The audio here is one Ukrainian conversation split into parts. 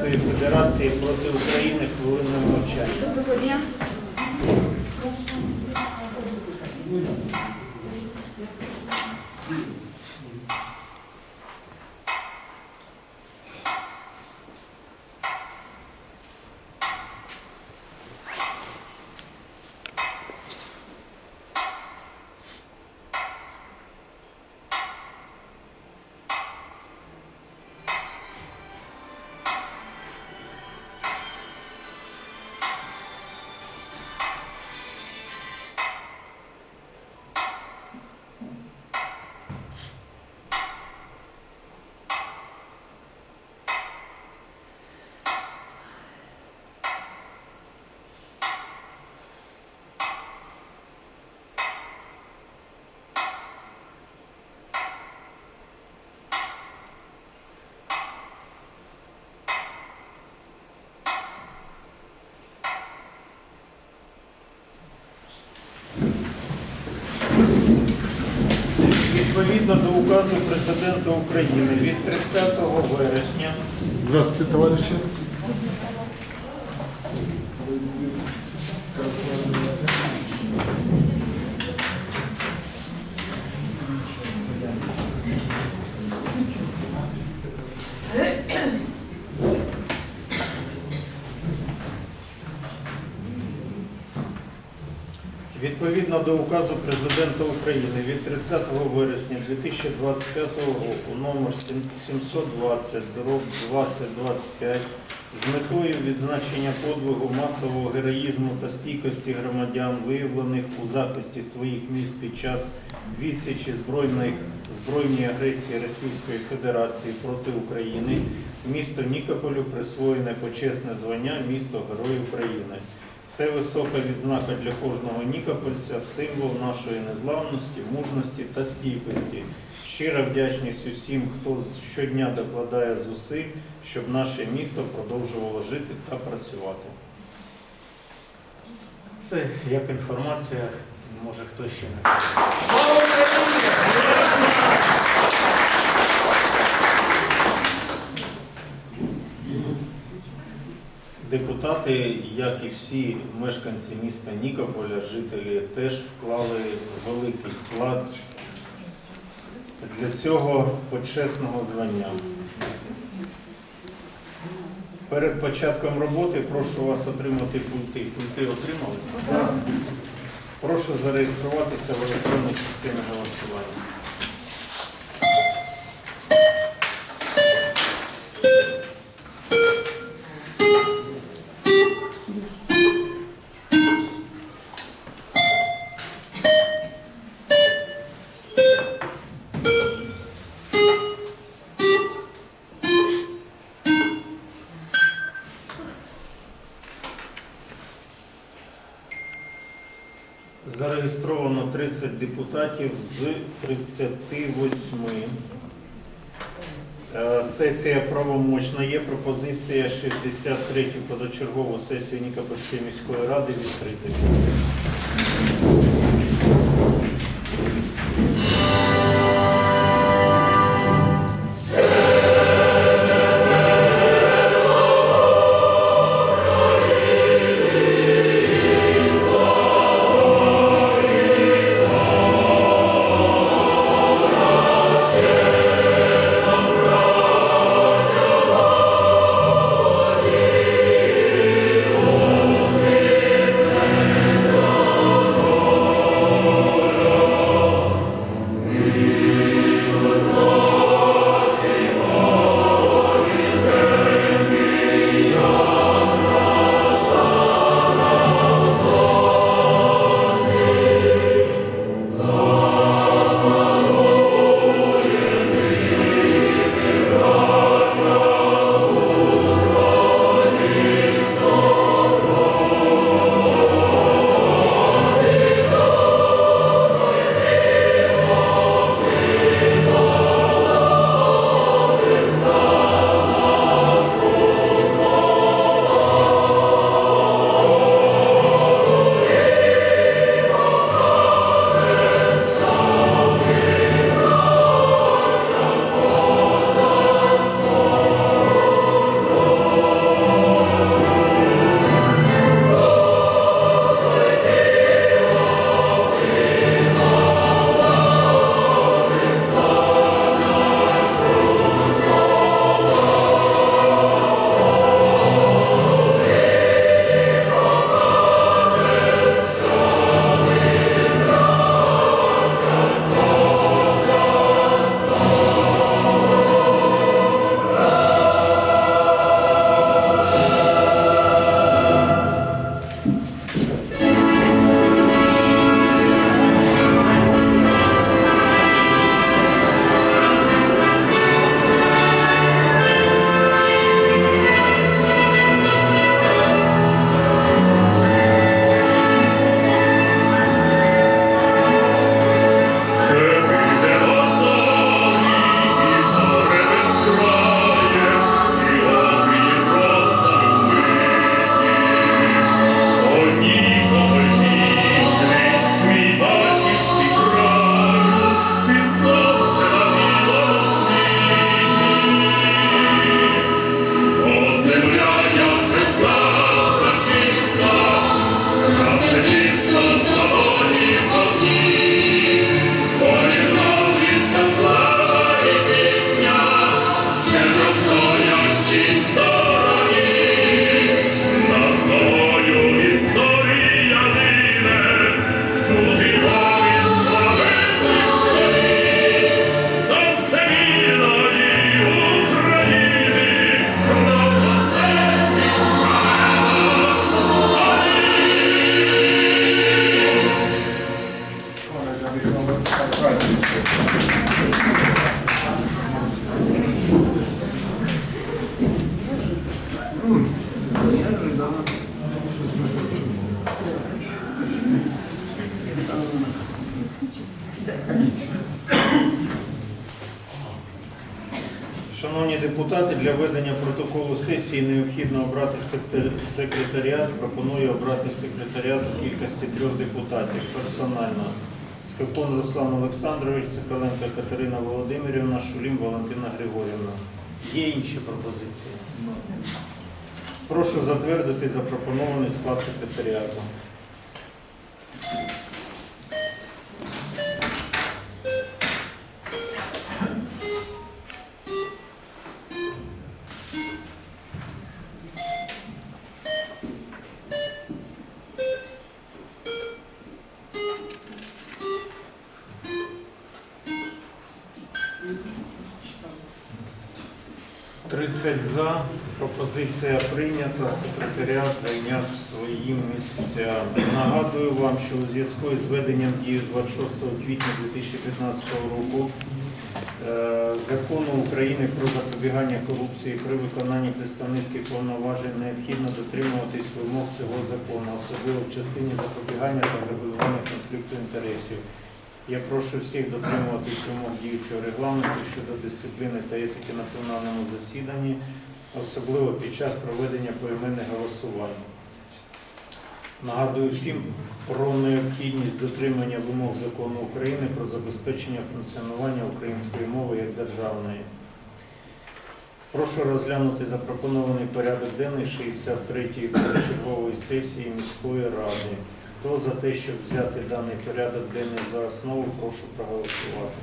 Російської Федерації проти України хвилиною мовчання. Доброго дня. Відповідно до указу Президента України від 30 вересня Здравствуйте, товарищи. Відповідно до указу Президента України від 30 вересня 2025 року номер 720 дроб 2025 з метою відзначення подвигу масового героїзму та стійкості громадян, виявлених у захисті своїх міст під час відсічі збройної збройної агресії Російської Федерації проти України, місто Нікополю присвоєне почесне звання місто Герой України. Це висока відзнака для кожного нікопольця, символ нашої незламності, мужності та стійкості. Щира вдячність усім, хто щодня докладає зусиль, щоб наше місто продовжувало жити та працювати. Це як інформація, може хтось ще не знає. Депутати, як і всі мешканці міста Нікополя, жителі, теж вклали великий вклад для цього почесного звання. Перед початком роботи прошу вас отримати пульти. Пульти отримали? Прошу зареєструватися в електронній системі голосування. Зареєстровано 30 депутатів з 38. Е, Сесія правомочна. Є пропозиція 63 позачергову сесію Нікопольської міської ради відкрити. Шановні депутати, для ведення протоколу сесії необхідно обрати секретаріат. Пропоную обрати секретаріат у кількості трьох депутатів персонально. Скакун Руслан Олександрович, Соколенко Катерина Володимирівна, Шулім Валентина Григорівна. Є інші пропозиції? Прошу затвердити запропонований склад секретаріату. Тридцять за. Пропозиція прийнята. Секретаріат зайняв свої місця. Нагадую вам, що у зв'язку із введенням в дію 26 квітня 2015 року е, закону України про запобігання корупції при виконанні представницьких повноважень необхідно дотримуватись вимог цього закону, особливо в частині запобігання та регулювання конфлікту інтересів. Я прошу всіх дотримуватись вимог діючого регламенту щодо дисципліни та етики на пленарному засіданні, особливо під час проведення поіменних голосувань. Нагадую всім про необхідність дотримання вимог закону України про забезпечення функціонування української мови як державної. Прошу розглянути запропонований порядок денний 63-ї позачергової сесії міської ради. Хто за те, щоб взяти даний порядок денний за основу, прошу проголосувати.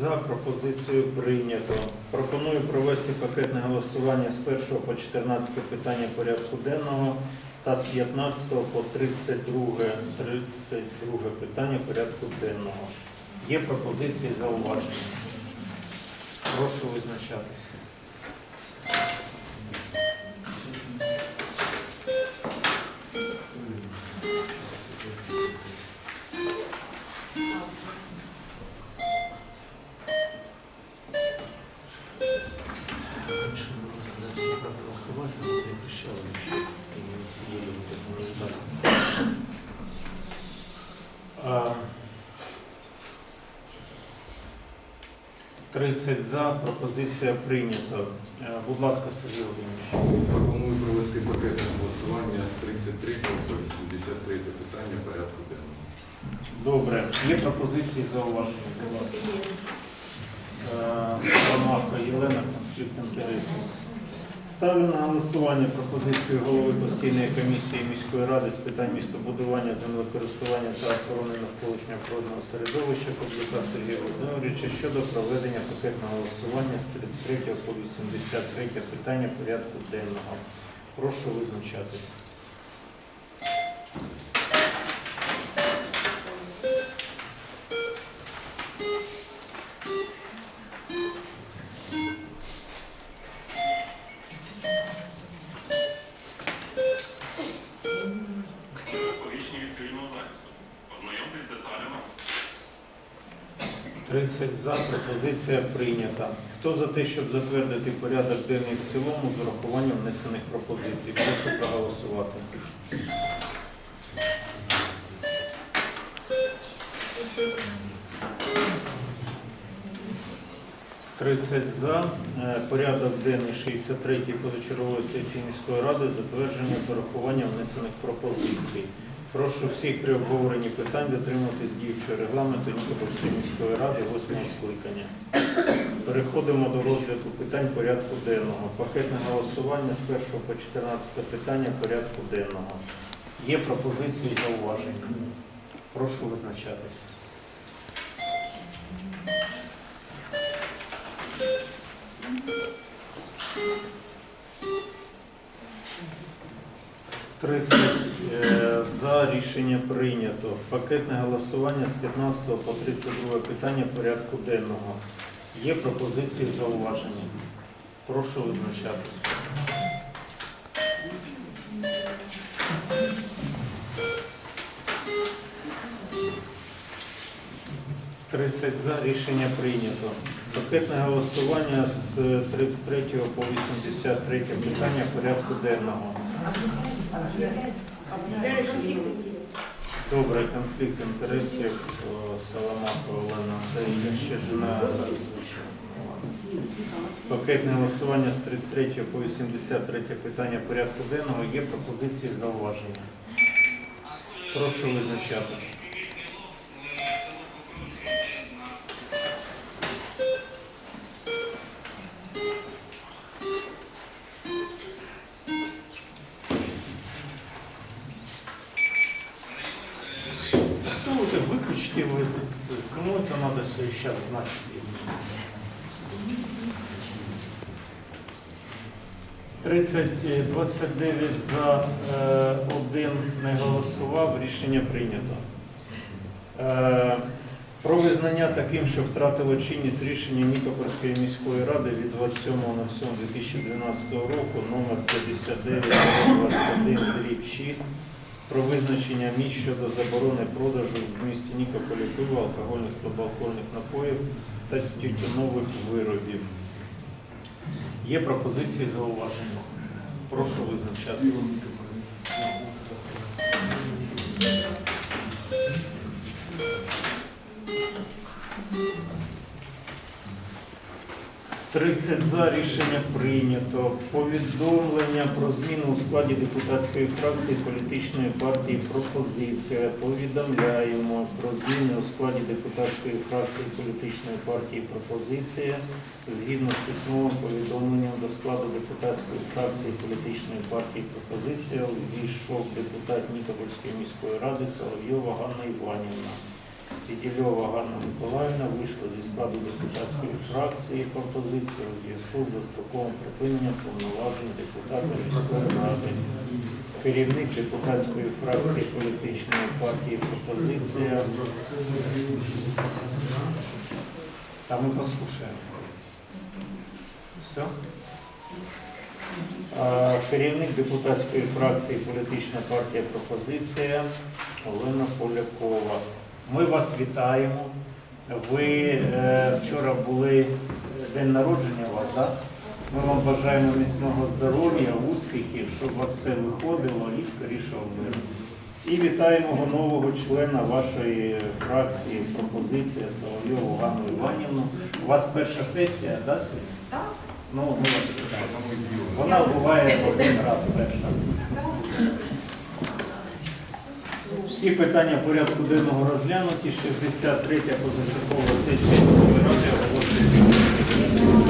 За пропозицію прийнято. Пропоную провести пакетне голосування з 1 по 14 питання порядку денного та з 15 по 32, 32 питання порядку денного. Є пропозиції зауваження. Прошу визначатися. А, 30 за, пропозиція прийнята. Е, Будь ласка, Сергій Володимирович. Пропоную провести пакетне голосування з 33 по 83 питання порядку денного. Добре, є пропозиції зауваження. Будь ласка. Е, Ромавка Єлена, конфлікт інтересів. Ставлю на голосування пропозицію голови постійної комісії міської ради з питань містобудування, землекористування та охорони навколишнього природного середовища Кобзюка Сергія Володимировича щодо проведення пакетного голосування з 33 по 83 питання порядку денного. Прошу визначатись. 30 за, пропозиція прийнята. Хто за те, щоб затвердити порядок денний в цілому з урахуванням внесених пропозицій? Прошу проголосувати. Тридцять за. Е, Порядок денний 63-ї позачергової сесії міської ради затвердження з урахуванням внесених пропозицій. Прошу всіх при обговоренні питань дотримуватись діючого регламенту Нікопольської міської ради 8 скликання. Переходимо до розгляду питань порядку денного. Пакетне голосування з 1 по 14 питання порядку денного. Є пропозиції і зауваження. Прошу визначатись. Тридцять за рішення прийнято. Пакетне голосування з 15 по 32 питання порядку денного. Є пропозиції зауваження. Прошу визначатися. Тридцять за рішення прийнято. Пакетне голосування з 33 по 83 питання порядку денного. Добре, конфлікт інтересів о, Саламаха Олена та і ще жена. Пакетне голосування з 33 по 83 питання порядку денного. Є пропозиції зауваження. Прошу визначатися. это? Выключите его. это- Кому это надо сейчас знать? Тридцять е, 29 за е, один не голосував. Рішення прийнято. Е, Про визнання таким, що втратило чинність рішення Нікопольської міської ради від 27.07.2012 року номер 5921 6 про визначення місць щодо заборони продажу в місті Нікополі пива, алкогольних слабоалкогольних напоїв та тютюнових виробів. Є пропозиції зауваження. Прошу визначатися. Тридцять за рішення прийнято. Повідомлення про зміну у складі депутатської фракції політичної партії пропозиція. Повідомляємо про зміни у складі депутатської фракції політичної партії пропозиція. Згідно з письмовим повідомленням до складу депутатської фракції політичної партії пропозиція увійшов депутат Нікопольської міської ради Соловйова Ганна Іванівна. Сідільова Ганна Миколаївна вийшла зі складу депутатської фракції пропозиція у зв'язку з достроковим припиненням повноважень депутата міської ради. Керівник депутатської фракції політичної партії пропозиція. Та ми послухаємо. Все? Керівник депутатської фракції політична партія пропозиція Олена Полякова. Ми вас вітаємо. Ви е, вчора були день народження у вас, так? Ми вам бажаємо міцного здоров'я, успіхів, щоб у вас все виходило і скорішого миру. І вітаємо нового члена вашої фракції пропозиція Соловйову Ганну Іванівну. У вас перша сесія, да, сьогодні? Так. Ну, ми вас вітаємо. Вона буває один раз перша. Всі питання порядку денного розглянуті. 63 я позачергова сесія ради оголошується.